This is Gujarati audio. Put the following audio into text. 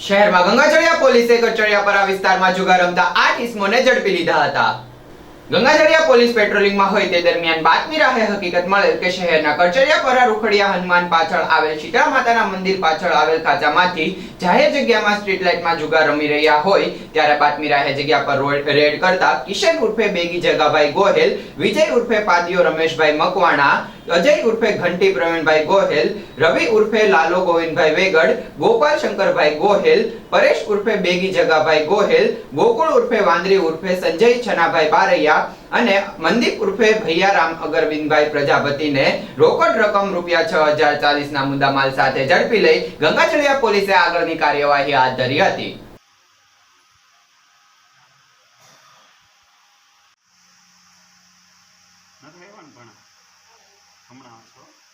શહેરમાં ગંગાજળિયા પોલીસે કચડિયાપરા વિસ્તારમાં જુગાર રમતા આઠ ઇસમોને ઝડપી લીધા હતા. ગંગાજળિયા પોલીસ પેટ્રોલિંગમાં હોય તે દરમિયાન બાતમી રાહે હકીકત મળેલ કે શહેરના કરચડિયાપરા રૂખડિયા હનુમાન પાછળ આવેલ શીતળા માતાના મંદિર પાછળ આવેલ ખાચામાંથી જાહેર જગ્યામાં સ્ટ્રીટ લાઇટમાં જુગાર રમી રહ્યા હોય, ત્યારે બાતમી રાહે જગ્યા પર રોડ- રેડ કરતા કિશન ઉર્ફે બેગી જગાભાઈ ગોહેલ, વિજય ઉર્ફે પાદિયો રમેશભાઈ મકવાણા અજય ઉર્ફે ઘંટી પ્રવીણભાઈ ગોહેલ, રવિ ઉર્ફે લાલો ગોવિંદભાઈ વેગડ, ગોપાલ શંકરભાઈ ગોહેલ, પરેશ ઉર્ફે બેગી જગાભાઈ ગોહેલ, ગોકુળ ઉર્ફે વાંદરી ઉર્ફે સંજય છનાભાઈ બારૈયા અને મનદીપ ઉર્ફે ભૈયારામ અગરવિંદભાઈ પ્રજાપતિને રોકડ રકમ રૂપિયા છ હજાર ચાલીસ ના મુદ્દામાલ સાથે ઝડપી લઈ ગંગાચળિયા પોલીસે આગળની કાર્યવાહી હાથ ધરી હતી. નથી પણ 能不能说？